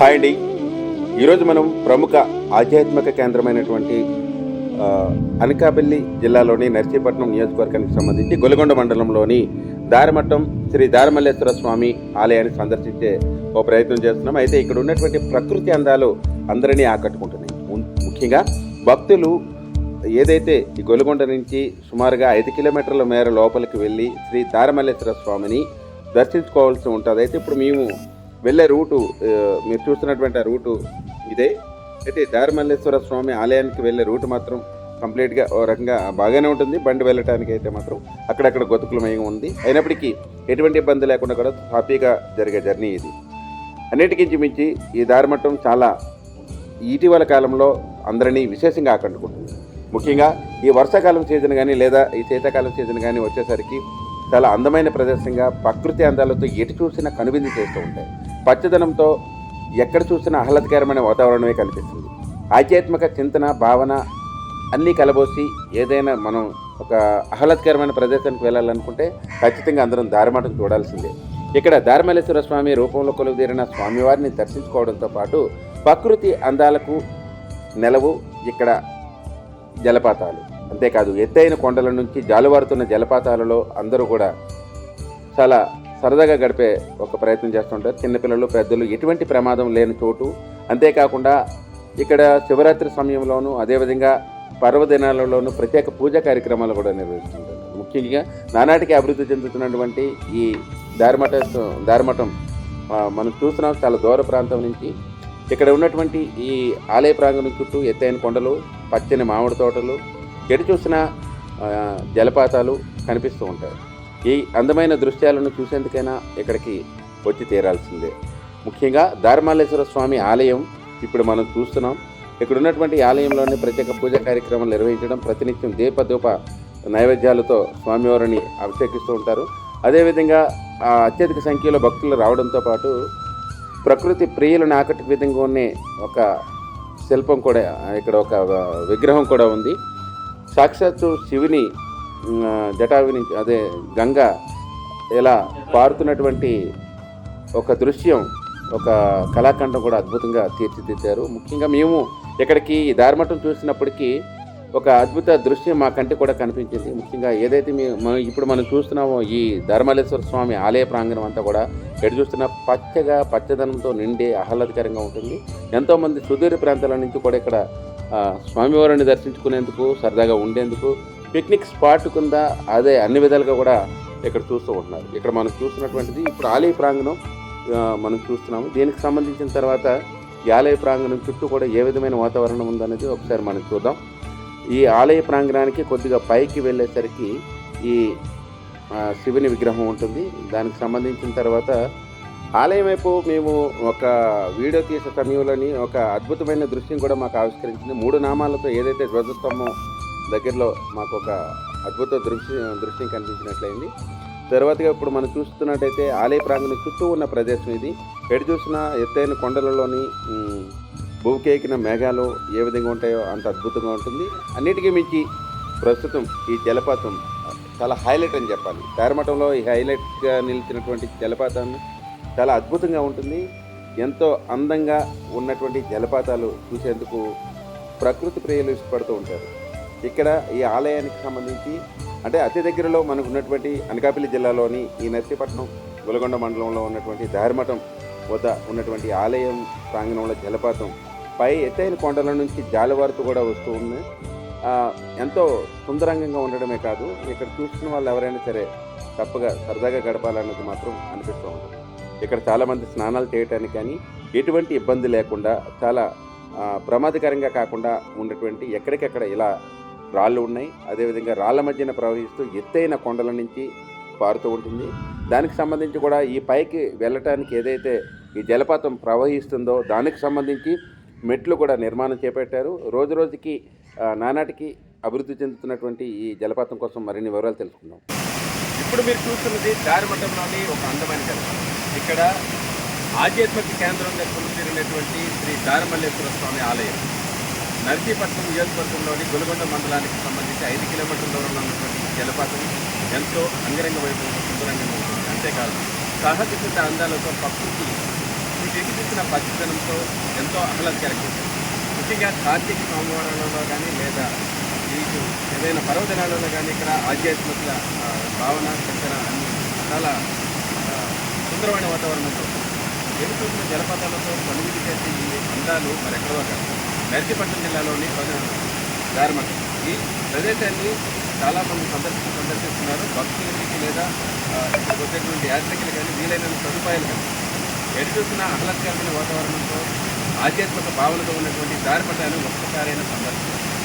Hi అండి ఈరోజు మనం ప్రముఖ ఆధ్యాత్మిక కేంద్రమైనటువంటి అనకాపల్లి జిల్లాలోని నర్సీపట్నం నియోజకవర్గానికి సంబంధించి గొలగొండ మండలంలోని దారమట్టం శ్రీ దారమల్లేశ్వర స్వామి ఆలయాన్ని సందర్శించే ఓ ప్రయత్నం చేస్తున్నాం. అయితే ఇక్కడ ఉన్నటువంటి ప్రకృతి అందాలు అందరినీ ఆకట్టుకుంటున్నాయి. ముఖ్యంగా భక్తులు ఏదైతే ఈ గొలగొండ నుంచి సుమారుగా ఐదు కిలోమీటర్ల మేర లోపలికి వెళ్ళి శ్రీ దారమల్లేశ్వర స్వామిని దర్శించుకోవాల్సి ఉంటుంది. అయితే ఇప్పుడు మేము వెళ్ళే రూటు మీరు చూస్తున్నటువంటి ఆ రూటు ఇదే. అయితే దారిమల్లేశ్వర స్వామి ఆలయానికి వెళ్ళే రూట్ మాత్రం కంప్లీట్గా ఓ రకంగా బాగానే ఉంటుంది. బండి వెళ్ళటానికి అయితే మాత్రం అక్కడక్కడ గొతుకులమయం ఉంది. అయినప్పటికీ ఎటువంటి ఇబ్బంది లేకుండా కూడా హ్యాపీగా జరిగే జర్నీ ఇది. అన్నిటికించి మించి ఈ దారిమట్టం చాలా ఇటీవల కాలంలో అందరినీ విశేషంగా ఆకట్టుకుంటుంది. ముఖ్యంగా ఈ వర్షాకాలం సీజన్ కానీ లేదా ఈ శీతాకాలం సీజన్ కానీ వచ్చేసరికి చాలా అందమైన ప్రదేశంగా ప్రకృతి అందాలతో ఎటు చూసినా కనువిందు చేస్తూ ఉంటాయి. పచ్చదనంతో ఎక్కడ చూసినా ఆహ్లాదకరమైన వాతావరణమే కనిపిస్తుంది. ఆధ్యాత్మిక చింతన భావన అన్నీ కలబోసి ఏదైనా మనం ఒక ఆహ్లాదకరమైన ప్రదేశానికి వెళ్ళాలనుకుంటే ఖచ్చితంగా అందరం దారిమటం చూడాల్సిందే. ఇక్కడ దారిమల్లేశ్వర స్వామి రూపంలో కొలువుదీరిన స్వామివారిని దర్శించుకోవడంతో పాటు ప్రకృతి అందాలకు నెలవు ఇక్కడ జలపాతాలు. అంతేకాదు ఎత్తైన కొండల నుంచి జాలువారుతున్న జలపాతాలలో అందరూ కూడా చాలా సరదాగా గడిపే ఒక ప్రయత్నం చేస్తుంటారు. చిన్నపిల్లలు పెద్దలు ఎటువంటి ప్రమాదం లేని చోటు. అంతేకాకుండా ఇక్కడ శివరాత్రి సమయంలోనూ అదేవిధంగా పర్వదినాలలోనూ ప్రత్యేక పూజా కార్యక్రమాలు కూడా నిర్వహిస్తుంటారు. ముఖ్యంగా నానాటికి అభివృద్ధి చెందుతున్నటువంటి ఈ దారిమఠ దారిమఠం మనం చూస్తున్నాం చాలా దూర ప్రాంతం నుంచి. ఇక్కడ ఉన్నటువంటి ఈ ఆలయ ప్రాంగణం చుట్టూ ఎత్తైన కొండలు పచ్చని మామిడి తోటలు ఎటు చూసినా జలపాతాలు కనిపిస్తూ ఉంటాయి. ఈ అందమైన దృశ్యాలను చూసేందుకైనా ఇక్కడికి వచ్చి తీరాల్సిందే. ముఖ్యంగా దారమాలేశ్వర స్వామి ఆలయం ఇప్పుడు మనం చూస్తున్నాం. ఇక్కడ ఉన్నటువంటి ఆలయంలోని ప్రత్యేక పూజా కార్యక్రమాలు నిర్వహించడం ప్రతినిత్యం దీపదూప నైవేద్యాలతో స్వామివారిని అభిషేకిస్తూ ఉంటారు. అదేవిధంగా ఆ అత్యధిక సంఖ్యలో భక్తులు రావడంతో పాటు ప్రకృతి ప్రియులను ఆకట్టు విధంగా ఉన్న ఒక శిల్పం కూడా ఇక్కడ ఒక విగ్రహం కూడా ఉంది. సాక్షాత్తు శివుని జటావి నుంచి అదే గంగ ఇలా పారుతున్నటువంటి ఒక దృశ్యం ఒక కళాఖండం కూడా అద్భుతంగా తీర్చిదిద్దారు. ముఖ్యంగా మేము ఇక్కడికి ఈ దారిమట్టం చూసినప్పటికీ ఒక అద్భుత దృశ్యం మా కంటి కూడా కనిపించింది. ముఖ్యంగా ఏదైతే మేము ఇప్పుడు మనం చూస్తున్నామో ఈ ధర్మలేశ్వర స్వామి ఆలయ ప్రాంగణం అంతా కూడా ఎటు చూస్తున్న పచ్చగా పచ్చదనంతో నిండి ఆహ్లాదకరంగా ఉంటుంది. ఎంతోమంది సుదూర ప్రాంతాల నుంచి కూడా ఇక్కడ స్వామివారిని దర్శించుకునేందుకు సరదాగా ఉండేందుకు పిక్నిక్ స్పాట్ కింద అదే అన్ని విధాలుగా కూడా ఇక్కడ చూస్తూ ఉంటున్నారు. ఇక్కడ మనం చూస్తున్నటువంటిది ఇప్పుడు ఆలయ ప్రాంగణం మనం చూస్తున్నాము. దీనికి సంబంధించిన తర్వాత ఈ ఆలయ ప్రాంగణం చుట్టూ కూడా ఏ విధమైన వాతావరణం ఉందనేది ఒకసారి మనం చూద్దాం. ఈ ఆలయ ప్రాంగణానికి కొద్దిగా పైకి వెళ్ళేసరికి ఈ శివుని విగ్రహం ఉంటుంది. దానికి సంబంధించిన తర్వాత ఆలయం వైపు మేము ఒక వీడియో తీసే సమయంలోని ఒక అద్భుతమైన దృశ్యం కూడా మాకు ఆవిష్కరించింది. మూడు నామాలతో ఏదైతే ధ్వజస్తంభం దగ్గరలో మాకు ఒక అద్భుత దృశ్యం దృశ్యం కనిపించినట్లయింది. తర్వాతగా ఇప్పుడు మనం చూస్తున్నట్టయితే ఆలయ ప్రాంగణం చుట్టూ ఉన్న ప్రదేశం ఇది. ఎటు చూసినా ఎత్తైన కొండలలోని భూకేకిన మేఘాలు ఏ విధంగా ఉంటాయో అంత అద్భుతంగా ఉంటుంది. అన్నిటికీ మించి ప్రస్తుతం ఈ జలపాతం చాలా హైలైట్ అని చెప్పాలి. తారమఠంలో ఈ హైలైట్గా నిలిచినటువంటి జలపాతాన్ని చాలా అద్భుతంగా ఉంటుంది. ఎంతో అందంగా ఉన్నటువంటి జలపాతాలు చూసేందుకు ప్రకృతి ప్రియులు ఇష్టపడుతూ ఉంటారు. ఇక్కడ ఈ ఆలయానికి సంబంధించి అంటే అతి దగ్గరలో మనకు ఉన్నటువంటి అనకాపల్లి జిల్లాలోని ఈ నర్సీపట్నం గులగొండ మండలంలో ఉన్నటువంటి దారిమఠం వద్ద ఉన్నటువంటి ఆలయం ప్రాంగణంలో జలపాతం. పై ఎత్తైన కొండల నుంచి జాలవారుతూ కూడా వస్తూ ఉంది. ఎంతో సుందరంగంగా ఉండడమే కాదు ఇక్కడ చూస్తున్న వాళ్ళు ఎవరైనా సరే తప్పగా సరదాగా గడపాలన్నది మాత్రం అనిపిస్తూ ఉంటుంది. ఇక్కడ చాలామంది స్నానాలు చేయటానికి కానీ ఎటువంటి ఇబ్బంది లేకుండా చాలా ప్రమాదకరంగా కాకుండా ఉన్నటువంటి ఎక్కడికెక్కడ ఇలా రాళ్ళు ఉన్నాయి. అదేవిధంగా రాళ్ళ మధ్యన ప్రవహిస్తూ ఎత్తైన కొండల నుంచి పారుతూ ఉంటుంది. దానికి సంబంధించి కూడా ఈ పైకి వెళ్ళటానికి ఏదైతే ఈ జలపాతం ప్రవహిస్తుందో దానికి సంబంధించి మెట్లు కూడా నిర్మాణం చేపట్టారు. రోజు రోజుకి నానాటికి అభివృద్ధి చెందుతున్నటువంటి ఈ జలపాతం కోసం మరిన్ని వివరాలు తెలుసుకుందాం. ఇప్పుడు మీరు చూస్తున్నది దారిమఠంలోని ఒక అందమైన జలపాతం. ఇక్కడ ఆధ్యాత్మిక కేంద్రంగా కొలుతిరిగినటువంటి శ్రీ దారిమల్లేశ్వర స్వామి ఆలయం. నర్సీపట్నం నియోజకవర్గంలోని గొలగొండ మండలానికి సంబంధించి ఐదు కిలోమీటర్ల దూరంలో ఉన్నటువంటి జలపాతం ఎంతో అంగరంగ వైభవంగా సుందరంగా ఉంటుంది. అంతేకాదు సహజ సిద్ధ అందాలతో ప్రకృతి తీర్చిదిద్దిన పచ్చదనంతో ఎంతో ఆహ్లాదకరంగా ఉంటుంది. ముఖ్యంగా కార్తీక సోమవారాలలో కానీ లేదా మీకు ఏదైనా పర్వదినాలలో కానీ ఇక్కడ ఆధ్యాత్మిక భావన చింతన అన్ని చాలా సుందరమైన వాతావరణంతో వెలుతున్న జలపాతాలతో కనువిందు చేసే ఈ అందాలు మరెక్కడో కాదు. నర్సీపట్నం జిల్లాలోని దారిమఠం ఈ ప్రదేశాన్ని చాలా మంది సందర్శకులు సందర్శిస్తున్నారు. భక్తులకి లేదా ఇక్కడికి వచ్చేటువంటి యాత్రికులు కానీ వీలైన సదుపాయాలు కానీ. ఎటు చూసిన ఆహ్లాదకరమైన వాతావరణంతో ఆధ్యాత్మిక భావనతో ఉన్నటువంటి దారిపట్టాన్ని ఒక్కసారైనా సందర్శించారు